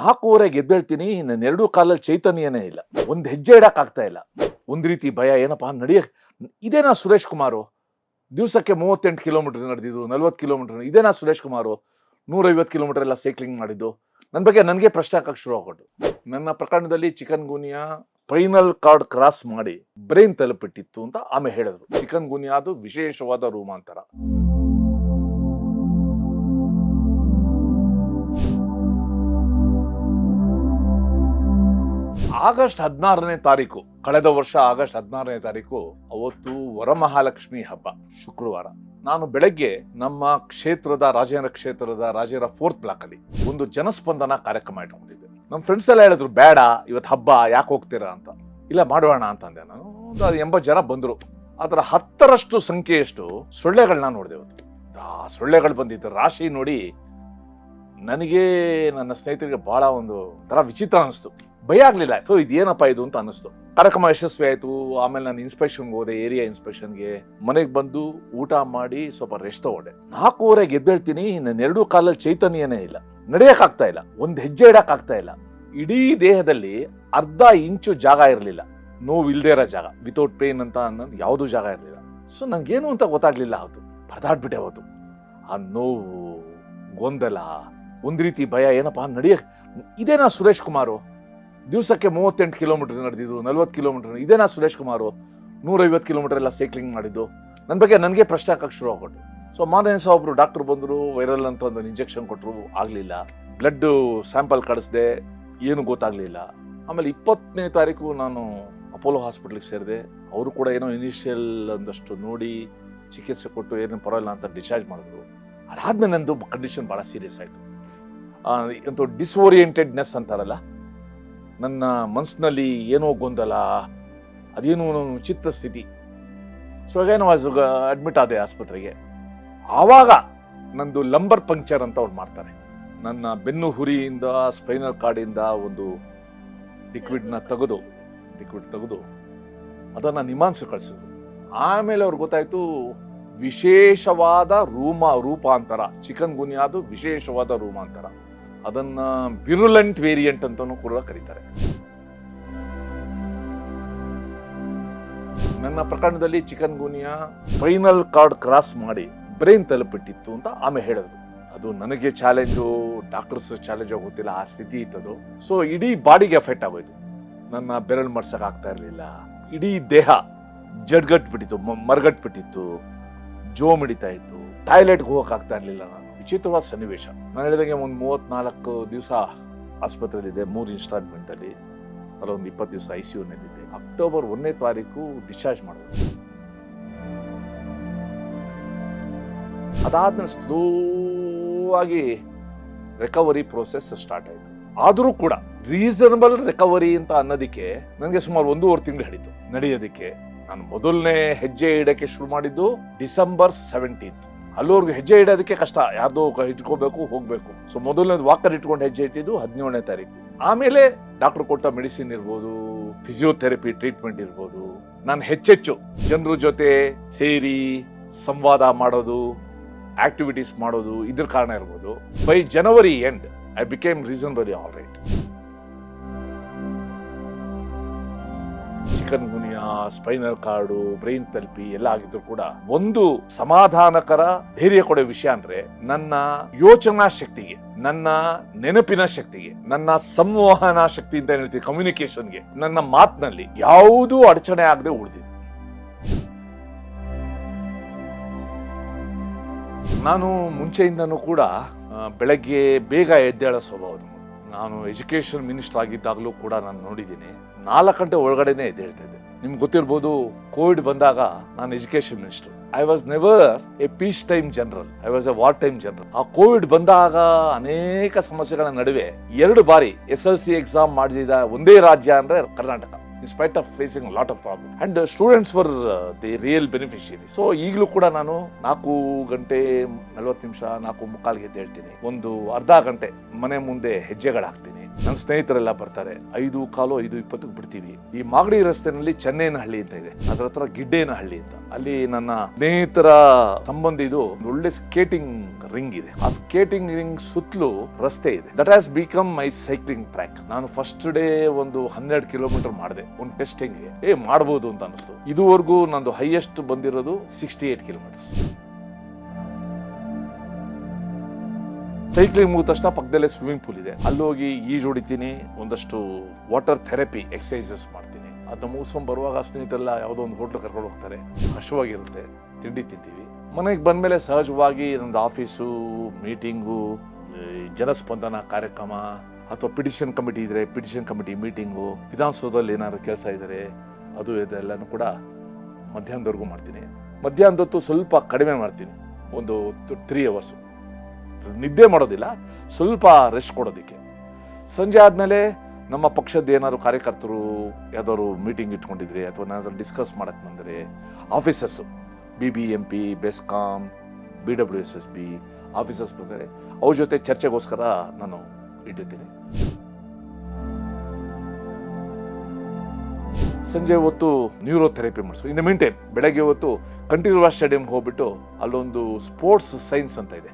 ನಾಲ್ಕೂವರೆಗೆ ಎದ್ದೇಳ್ತೀನಿ ನನ್ನ ಎರಡೂ ಕಾಲಲ್ಲಿ ಚೈತನ್ಯನೇ ಇಲ್ಲ. ಒಂದು ಹೆಜ್ಜೆ ಇಡೋಕ್ಕಾಗ್ತಾ ಇಲ್ಲ. ಒಂದು ರೀತಿ ಭಯ, ಏನಪ್ಪಾ ನಡೆಯ ಇದೇನಾ ಸುರೇಶ್ ಕುಮಾರು? ದಿವಸಕ್ಕೆ ಮೂವತ್ತೆಂಟು ಕಿಲೋಮೀಟರ್ ನಡೆದಿದ್ದು, ನಲ್ವತ್ತು ಕಿಲೋಮೀಟರ್, ಇದೇನಾ ಸುರೇಶ್ ಕುಮಾರು? ನೂರೈವತ್ತು ಕಿಲೋಮೀಟರ್ ಎಲ್ಲ ಸೈಕ್ಲಿಂಗ್ ಮಾಡಿದ್ದು. ನನ್ನ ಬಗ್ಗೆ ನನಗೆ ಪ್ರಶ್ನೆ ಹಾಕಕ್ಕೆ ಶುರು ಆಗೋದು ನನ್ನ ಪ್ರಕರಣದಲ್ಲಿ chikungunya spinal cord cross ಮಾಡಿ ಬ್ರೈನ್ ತಲುಪಿಟ್ಟಿತ್ತು ಅಂತ ಆಮೇಲೆ ಹೇಳಿದ್ರು. ಚಿಕನ್ ಗುನಿಯಾದು ವಿಶೇಷವಾದ ರೂಮಾಂತರ. ಆಗಸ್ಟ್ ಹದಿನಾರನೇ ತಾರೀಕು, ಕಳೆದ ವರ್ಷ ಆಗಸ್ಟ್ ಹದಿನಾರನೇ ತಾರೀಕು, ಅವತ್ತು ವರಮಹಾಲಕ್ಷ್ಮಿ ಹಬ್ಬ, ಶುಕ್ರವಾರ. ನಾನು ಬೆಳಗ್ಗೆ ನಮ್ಮ ಕ್ಷೇತ್ರದ, ರಾಜೇಂದ್ರ ಕ್ಷೇತ್ರದ, ರಾಜೇಂದ್ರ ಫೋರ್ತ್ ಬ್ಲಾಕ್ ಅಲ್ಲಿ ಒಂದು ಜನಸ್ಪಂದನ ಕಾರ್ಯಕ್ರಮ ಇಟ್ಕೊಂಡಿದ್ದೆ. ನಮ್ಮ ಫ್ರೆಂಡ್ಸ್ ಎಲ್ಲ ಹೇಳಿದ್ರು, ಬೇಡ ಇವತ್ತು ಹಬ್ಬ, ಯಾಕೆ ಹೋಗ್ತೀರಾ ಅಂತ? ಇಲ್ಲ, ಮಾಡೋಣ ಅಂತ ಅಂದೆ ನಾನು. ಒಂದು ಎಂಬತ್ತು ಜನ ಬಂದರು. ಅದರ ಹತ್ತರಷ್ಟು ಸಂಖ್ಯೆಯಷ್ಟು ಸೊಳ್ಳೆಗಳನ್ನ ನೋಡಿದೆ ಇವತ್ತು. ಆ ಸೊಳ್ಳೆಗಳು ಬಂದಿತ್ತು. ರಾಶಿ ನೋಡಿ ನನಗೆ ನನ್ನ ಸ್ನೇಹಿತರಿಗೆ ಬಹಳ ಒಂದು ತರ ವಿಚಿತ್ರ ಅನಿಸ್ತು. ಭಯ ಆಗ್ಲಿಲ್ಲ. ಸೊ ಇದೇನಪ್ಪ ಇದು ಅಂತ ಅನಿಸ್ತು ಕಾರ್ಯಕ್ರಮ ಯಶಸ್ವಿ ಆಯ್ತು. ಆಮೇಲೆ ನಾನು ಇನ್ಸ್ಪೆಕ್ಷನ್ಗೆ ಹೋದೆ ಏರಿಯಾ ಇನ್ಸ್ಪೆಕ್ಷನ್ಗೆ ಮನೆಗೆ ಬಂದು ಊಟ ಮಾಡಿ ಸ್ವಲ್ಪ ರೆಸ್ಟ್ ತಗೊಂಡೆ. ನಾಲ್ಕೂವರೆಗೆ ಎದ್ದೇಳ್ತೀನಿ. ನನ್ನ ಎರಡೂ ಕಾಲಲ್ಲಿ ಚೈತನ್ಯನೇ ಇಲ್ಲ. ನಡೆಯಕ್ ಆಗ್ತಾ ಇಲ್ಲ. ಒಂದ್ ಹೆಜ್ಜೆ ಇಡಕ್ ಆಗ್ತಾ ಇಲ್ಲ. ಇಡೀ ದೇಹದಲ್ಲಿ ಅರ್ಧ ಇಂಚು ಜಾಗ ಇರಲಿಲ್ಲ. ನೋವು ಇರೋ ಜಾಗ. ವಿತೌಟ್ ಪೇನ್ ಅಂತ ಅನ್ನೋದು ಯಾವುದೂ ಜಾಗ ಇರಲಿಲ್ಲ. ಸೊ ನಂಗೇನು ಅಂತ ಗೊತ್ತಾಗ್ಲಿಲ್ಲ ಅವತ್ತು. ಪರದಾಡ್ಬಿಟ್ಟೆ ಅವತ್ತು. ಆ ನೋವು, ಗೊಂದಲ, ಒಂದ್ ರೀತಿ ಭಯ, ಏನಪ್ಪ ನಡೆಯ ಇದೇನಾ ಸುರೇಶ್ ಕುಮಾರು? ದಿವಸಕ್ಕೆ ಮೂವತ್ತೆಂಟು ಕಿಲೋಮೀಟರ್ ನಡೆದಿದ್ದು, ನಲ್ವತ್ತು ಕಿಲೋಮೀಟರ್ ಇದೇನಾ ಸುರೇಶ್ ಕುಮಾರು. ನೂರೈವತ್ತು ಕಿಲೋಮೀಟರ್ ಎಲ್ಲ ಸೈಕ್ಲಿಂಗ್ ಮಾಡಿದ್ದು. ನನ್ನ ಬಗ್ಗೆ ನನಗೆ ಪ್ರಶ್ನೆ ಹಾಕಕ್ಕೆ ಶುರು ಆಗೋದು ಸೊ ಮಾರನೇ ದಿವಸ ಒಬ್ಬರು ಡಾಕ್ಟರ್ ಬಂದರು ವೈರಲ್ ಅಂತ ಒಂದು ಇಂಜೆಕ್ಷನ್ ಕೊಟ್ಟರು ಆಗಲಿಲ್ಲ. ಬ್ಲಡ್ ಸ್ಯಾಂಪಲ್ ಕಳಿಸ್ದೆ, ಏನು ಗೊತ್ತಾಗಲಿಲ್ಲ. ಆಮೇಲೆ ಇಪ್ಪತ್ತನೇ ತಾರೀಕು ನಾನು ಅಪೋಲೋ ಹಾಸ್ಪಿಟ್ಲಿಗೆ ಸೇರಿದೆ. ಅವರು ಕೂಡ ಏನೋ ಇನಿಷಿಯಲ್ ಒಂದಷ್ಟು ನೋಡಿ ಚಿಕಿತ್ಸೆ ಕೊಟ್ಟು ಏನು ಪರವಾಗಿಲ್ಲ ಅಂತ ಡಿಸ್ಚಾರ್ಜ್ ಮಾಡಿದ್ರು. ಅದಾದ್ಮೇಲೆ ನಂದು ಕಂಡೀಷನ್ ಭಾಳ ಸೀರಿಯಸ್ ಆಯಿತು. ಅಂತೂ ಡಿಸ್ಓರಿಯೆಂಟೆಡ್ನೆಸ್ ಅಂತಾರಲ್ಲ? ನನ್ನ ಮನಸ್ಸಿನಲ್ಲಿ ಏನೋ ಗೊಂದಲ, ಅದೇನೋ ಚಿತ್ತ ಸ್ಥಿತಿ. ಸೊ ಅಗೇನು ವಾಸ್ ಅಡ್ಮಿಟ್ ಆದೆ ಆಸ್ಪತ್ರೆಗೆ. ಆವಾಗ ನಂದು ಲಂಬರ್ ಪಂಕ್ಚರ್ ಅಂತ ಅವ್ರು ಮಾಡ್ತಾರೆ. ನನ್ನ ಬೆನ್ನು ಹುರಿಯಿಂದ ಸ್ಪೈನಲ್ ಕಾರ್ಡಿಂದ ಒಂದು ಲಿಕ್ವಿಡ್ನ ತೆಗೆದು ಲಿಕ್ವಿಡ್ ತೆಗೆದು ಅದನ್ನು ನಿಮಾನ್ಸ್ ಕಳಿಸಿದ್ರು. ಆಮೇಲೆ ಅವ್ರಿಗೆ ಗೊತ್ತಾಯಿತು, ವಿಶೇಷವಾದ ರೂಮ, ರೂಪಾಂತರ. ಚಿಕನ್ ಗುನಿಯಾದು ವಿಶೇಷವಾದ ರೂಮಾಂತರ. ಅದನ್ನ ವಿರುಲೆಂಟ್ ವೇರಿಯಂಟ್ ಅಂತಾನೂ ಕೂಡ ಕರೀತಾರೆ. ನನ್ನ ಪ್ರಕರಣದಲ್ಲಿ chikungunya spinal cord cross ಮಾಡಿ ಬ್ರೈನ್ ತಲುಪಿಟ್ಟಿತ್ತು ಅಂತ ಆಮೇಲೆ ಹೇಳಿದ್ರು. ಅದು ನನಗೆ ಚಾಲೆಂಜು, ಡಾಕ್ಟರ್ಸ್ ಚಾಲೆಂಜ್ ಗೊತ್ತಿಲ್ಲ ಆ ಸ್ಥಿತಿ ಇತ್ತದು ಸೊ ಇಡೀ ಬಾಡಿಗೆ ಎಫೆಕ್ಟ್ ಆಗೋಯ್ತು. ನನ್ನ ಬೆರಳು ಮರ್ಸಕ್ ಆಗ್ತಾ ಇರಲಿಲ್ಲ. ಇಡೀ ದೇಹ ಜಡ್ಗಟ್ಬಿಟ್ಟಿತ್ತು ಬಿಟ್ಟಿತ್ತು ಮರ್ಗಟ್ ಬಿಟ್ಟಿತ್ತು ಜೋ ಮಿಡಿತಾ ಇತ್ತು. ಟಾಯ್ಲೆಟ್ಗೆ ಹೋಗಕ್ ಆಗ್ತಾ ಇರಲಿಲ್ಲ ನಾನು. ವಿಚಿತ್ರವಾದ ಸನ್ನಿವೇಶ. ನಾನು ಹೇಳಿದಂಗೆ ಒಂದು ಮೂವತ್ನಾಲ್ಕು ದಿವಸ ಆಸ್ಪತ್ರೆಯಲ್ಲಿದೆ, ಮೂರು ಇನ್ಸ್ಟಾಲ್ಮೆಂಟಲ್ಲಿ ಅಲ್ಲೊಂದು ಇಪ್ಪತ್ತು ದಿವಸ ಐ ಸಿ ಯುನಲ್ಲಿದ್ದೆ ಅಕ್ಟೋಬರ್ ಒಂದನೇ ತಾರೀಕು ಡಿಸ್ಚಾರ್ಜ್ ಮಾಡಿದ್ರು ಅದಾದ್ಮೇಲೆ ಸ್ಲೋ ಆಗಿ ರಿಕವರಿ ಪ್ರೋಸೆಸ್ ಸ್ಟಾರ್ಟ್ ಆಯಿತು. ಆದರೂ ಕೂಡ ರೀಸನಬಲ್ ರಿಕವರಿ ಅಂತ ಅನ್ನೋದಕ್ಕೆ ನನಗೆ ಸುಮಾರು ಒಂದೂವರೆ ತಿಂಗಳು ಹಿಡಿತು. ನಡೆಯೋದಕ್ಕೆ ನಾನು ಮೊದಲನೇ ಹೆಜ್ಜೆ ಇಡಕ್ಕೆ ಶುರು ಮಾಡಿದ್ದು ಡಿಸೆಂಬರ್ ಸೆವೆಂಟೀನ್ತ್ ಅಲ್ಲಿವರೆಗೂ ಹೆಜ್ಜೆ ಇಡೋದಕ್ಕೆ ಕಷ್ಟ. ಯಾರ್ದೋ ಇಟ್ಕೋಬೇಕು, ಹೋಗ್ಬೇಕು. ಸೊ ಮೊದಲನೇದು ವಾಕರ್ ಇಟ್ಕೊಂಡು ಹೆಜ್ಜೆ ಇಟ್ಟಿದ್ದು ಹದಿನೇಳನೇ ತಾರೀಕು. ಆಮೇಲೆ ಡಾಕ್ಟರ್ ಕೊಟ್ಟ ಮೆಡಿಸಿನ್ ಇರ್ಬೋದು ಫಿಸಿಯೋಥೆರಪಿ ಟ್ರೀಟ್ಮೆಂಟ್ ಇರ್ಬೋದು. ನಾನು ಹೆಚ್ಚೆಚ್ಚು ಜನರ ಜೊತೆ ಸೇರಿ ಸಂವಾದ ಮಾಡೋದು ಆಕ್ಟಿವಿಟೀಸ್ ಮಾಡೋದು, ಇದ್ರ ಕಾರಣ ಇರ್ಬೋದು. By January end I became reasonably all right chikungunya spinal cord, brain ತಲುಪಿ ಎಲ್ಲ ಆಗಿದ್ರು ಕೂಡ ಒಂದು ಸಮಾಧಾನಕರ ಧೈರ್ಯ ಕೊಡೋ ವಿಷಯ ಅಂದ್ರೆ ನನ್ನ ಯೋಚನಾ ಶಕ್ತಿಗೆ, ನನ್ನ ನೆನಪಿನ ಶಕ್ತಿಗೆ, ನನ್ನ ಸಂವಹನ ಶಕ್ತಿ ಅಂತ ಹೇಳ್ತೀವಿ ಕಮ್ಯುನಿಕೇಶನ್ಗೆ ನನ್ನ ಮಾತಿನಲ್ಲಿ ಯಾವುದೂ ಅಡಚಣೆ ಆಗದೆ ಉಳಿದಿದೆ. ನಾನು ಮುಂಚೆಯಿಂದನೂ ಕೂಡ ಬೆಳಗ್ಗೆ ಬೇಗ ಎದ್ದೇಳ ಸ್ವಭಾವದ. ನಾನು ಎಜುಕೇಶನ್ ಮಿನಿಸ್ಟರ್ ಆಗಿದ್ದಾಗಲೂ ಕೂಡ ನಾನು ನೋಡಿದ್ದೀನಿ. ನಾಲ್ಕು ಗಂಟೆ ಒಳಗಡೆನೆ ಹೇಳ್ತಾ ಇದ್ದೆ. ನಿಮ್ಗೆ ಗೊತ್ತಿರ್ಬೋದು, ಕೋವಿಡ್ ಬಂದಾಗ ನಾನು education minister. I was never a peace time general I was a war time general ಆ ಕೋವಿಡ್ ಬಂದಾಗ ಅನೇಕ ಸಮಸ್ಯೆಗಳ ನಡುವೆ ಎರಡು ಬಾರಿ ಎಸ್ ಎಲ್ ಸಿ ಎಕ್ಸಾಮ್ ಮಾಡಿದ ಒಂದೇ ರಾಜ್ಯ ಅಂದ್ರೆ Karnataka. In spite of facing lot of problem and students for the real beneficiary so ಈಗಲೂ ಕೂಡ ನಾನು ನಾಲ್ಕು ಗಂಟೆ ನಲವತ್ತು ನಿಮಿಷ ನಾಲ್ಕು ಮುಕ್ಕಾಲ್ಗೆ ಹೇಳ್ತೀನಿ ಒಂದು ಅರ್ಧ ಗಂಟೆ ಮನೆ ಮುಂದೆ ಹೆಜ್ಜೆಗಳು ಹಾಕ್ತೀನಿ ನನ್ನ ಸ್ನೇಹಿತರೆಲ್ಲ ಬರ್ತಾರೆ. ಐದು ಕಾಲು ಐದು ಇಪ್ಪತ್ತಕ್ಕೆ ಬಿಡ್ತೀವಿ. ಈ ಮಾಗಡಿ ರಸ್ತೆನಲ್ಲಿ ಚೆನ್ನೈನಹಳ್ಳಿ ಅಂತ ಇದೆ. ಅದ್ರ ಹತ್ರ ಗಿಡ್ಡೇನಹಳ್ಳಿ ಅಂತ. ಅಲ್ಲಿ ನನ್ನ ಸ್ನೇಹಿತರ ಸಂಬಂಧಿದು ಒಳ್ಳೆ ಸ್ಕೇಟಿಂಗ್ ರಿಂಗ್ ಇದೆ. ಆ ಸ್ಕೇಟಿಂಗ್ ರಿಂಗ್ ಸುತ್ತಲೂ ರಸ್ತೆ ಇದೆ. That has become my cycling track ನಾನು ಫಸ್ಟ್ ಡೇ ಒಂದು ಹನ್ನೆರಡು ಕಿಲೋಮೀಟರ್ ಮಾಡಿದೆ. ಒಂದು ಟೆಸ್ಟಿಂಗ್ ಏ ಮಾಡಬಹುದು ಅಂತ ಅನಿಸ್ತು ಇದುವರೆಗೂ ನಂದು ಹೈಯೆಸ್ಟ್ ಬಂದಿರೋದು ಸಿಕ್ಸ್ಟಿ ಏಟ್ ಕಿಲೋಮೀಟರ್ಸ್ ಸೈಕ್ಲಿಂಗ್ ಮುಗಿದ ತಕ್ಷಣ ಪಕ್ಕದಲ್ಲೇ ಸ್ವಿಮ್ಮಿಂಗ್ ಪೂಲ್ ಇದೆ. ಅಲ್ಲಿ ಹೋಗಿ ಈಜು ಹೊಡಿತೀನಿ ಒಂದಷ್ಟು ವಾಟರ್ ಥೆರಪಿ ಎಕ್ಸಸೈಸಸ್ ಮಾಡ್ತೀನಿ. ಅದನ್ನ ಮುಗಿಸ್ಕೊಂಡು ಬರುವಾಗ ಸ್ನೇಹಿತರೆಲ್ಲ ಯಾವುದೋ ಒಂದು ಹೋಟ್ಲ್ ಕರ್ಕೊಂಡು ಹೋಗ್ತಾರೆ. ಹಶುವಾಗಿರುತ್ತೆ ತಿಂಡಿ ತಿಂತೀವಿ. ಮನೆಗೆ ಬಂದಮೇಲೆ ಸಹಜವಾಗಿ ನಂದು ಆಫೀಸು ಮೀಟಿಂಗು ಜನಸ್ಪಂದನ ಕಾರ್ಯಕ್ರಮ ಅಥವಾ ಪಿಟಿಷನ್ ಕಮಿಟಿ ಇದ್ರೆ ಪಿಟಿಷನ್ ಕಮಿಟಿ ಮೀಟಿಂಗು ವಿಧಾನಸೌಧದಲ್ಲಿ ಏನಾದ್ರು ಕೆಲಸ ಇದ್ದರೆ ಅದು ಇದೆಲ್ಲನೂ ಕೂಡ ಮಧ್ಯಾಹ್ನದವರೆಗೂ ಮಾಡ್ತೀನಿ. ಮಧ್ಯಾಹ್ನದೊತ್ತು ಸ್ವಲ್ಪ ಕಡಿಮೆ ಮಾಡ್ತೀನಿ. ಒಂದು ತ್ರೀ ಅವರ್ಸು ನಿದ್ದೆ ಮಾಡೋದಿಲ್ಲ, ಸ್ವಲ್ಪ ರೆಸ್ಟ್ ಕೊಡೋದಕ್ಕೆ. ಸಂಜೆ ಆದಮೇಲೆ ನಮ್ಮ ಪಕ್ಷದ ಏನಾದ್ರು ಕಾರ್ಯಕರ್ತರು ಯಾವ್ದಾದ್ರು ಮೀಟಿಂಗ್ ಇಟ್ಕೊಂಡಿದ್ರೆ ಅಥವಾ ಏನಾದ್ರು ಡಿಸ್ಕಸ್ ಮಾಡಕ್ಕೆ ಬಂದರೆ offices B B M P BESCOM B W S S B offices ಬಂದರೆ ಅವ್ರ ಜೊತೆ ಚರ್ಚೆಗೋಸ್ಕರ ನಾನು ಇಟ್ಟಿರ್ತೀನಿ. ಸಂಜೆ ಹೊತ್ತು ನ್ಯೂರೋ ಥೆರಪಿ ಮಾಡಿಸು ಇನ್ನು ಟೈಮ್ ಬೆಳಗ್ಗೆ ಹೊತ್ತು ಕಂಠೀರವ ಸ್ಟೇಡಿಯಂಗೆ ಹೋಗ್ಬಿಟ್ಟು ಅಲ್ಲೊಂದು ಸ್ಪೋರ್ಟ್ಸ್ ಸೈನ್ಸ್ ಅಂತ ಇದೆ.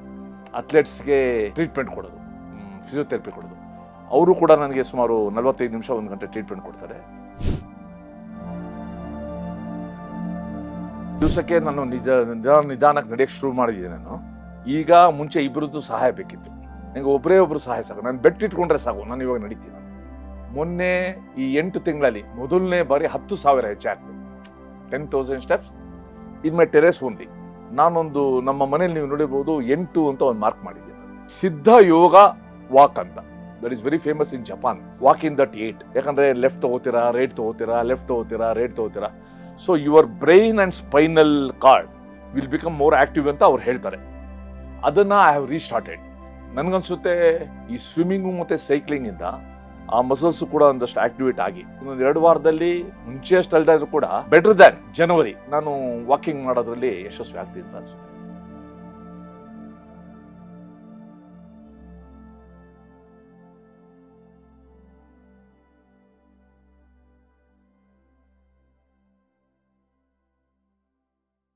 ಅಥ್ಲೆಟ್ಸ್ಗೆ ಟ್ರೀಟ್ಮೆಂಟ್ ಕೊಡೋದು ಫಿಸಿಯೋಥೆರಪಿ ಕೊಡೋದು. ಅವರು ಕೂಡ ನನಗೆ ಸುಮಾರು ನಲವತ್ತೈದು ನಿಮಿಷ, ಒಂದು ಗಂಟೆ ಟ್ರೀಟ್ಮೆಂಟ್ ಕೊಡ್ತಾರೆ. ದಿವಸಕ್ಕೆ ನಾನು ನಿಜ ನಿಧಾನ ನಿಧಾನಕ್ಕೆ ನಡೆಯಕ್ಕೆ ಶುರು ಮಾಡಿದ್ದೀನಿ ನಾನು. ಈಗ ಮುಂಚೆ ಇಬ್ಬರದ್ದು ಸಹಾಯ ಬೇಕಿತ್ತು. ನನಗೆ ಒಬ್ಬರೇ ಒಬ್ಬರು ಸಹಾಯ ಸಾಕು. ನಾನು ಬೆಟ್ ಇಟ್ಕೊಂಡ್ರೆ ಸಾಕು. ನಾನು ಇವಾಗ ನಡೀತೀನಿ. ಮೊನ್ನೆ ಈ ಎಂಟು ತಿಂಗಳಲ್ಲಿ ಮೊದಲನೇ ಬಾರಿ ಹತ್ತು ಸಾವಿರ ಹೆಚ್ಚಾಗ್ತದೆ ten thousand steps in my terrace only ನಾನೊಂದು ನಮ್ಮ ಮನೇಲಿ ನೀವು ನೋಡಿರ್ಬೋದು ಎಂಟು ಅಂತ ಒಂದು ಮಾರ್ಕ್ ಮಾಡಿದ್ದೀನಿ. ಸಿದ್ಧ ಯೋಗ ವಾಕ್ ಅಂತ. That is very famous in Japan walk in that eight ಯಾಕಂದ್ರೆ ಲೆಫ್ಟ್ ತಗೋತೀರಾ ರೈಟ್ ತಗೋತೀರಾ ಲೆಫ್ಟ್ ತಗೋತೀರಾ right ತಗೋತೀರಾ. So your brain and spinal cord will become more active ಅಂತ ಅವ್ರು ಹೇಳ್ತಾರೆ. ಅದನ್ನ ಐ ಹ್ಯಾವ್ ರೀಸ್ಟಾರ್ಟೆಡ್ ನನ್ಗನ್ಸುತ್ತೆ ಈ ಸ್ವಿಮ್ಮಿಂಗು ಮತ್ತೆ ಸೈಕ್ಲಿಂಗ್ ಇಂದ ಆ ಮಸಲ್ಸ್ ಕೂಡ ಒಂದಷ್ಟು ಆಕ್ಟಿವೇಟ್ ಆಗಿ. ಇನ್ನೊಂದು ಎರಡು ವಾರದಲ್ಲಿ ಮುಂಚೆ ಅಷ್ಟು ಕೂಡ ಬೆಟರ್ ದ್ಯಾನ್ ಜನವರಿ ನಾನು ವಾಕಿಂಗ್ ಮಾಡೋದ್ರಲ್ಲಿ ಯಶಸ್ವಿ ಆಗ್ತೀನಿ ಅನ್ಸುತ್ತೆ.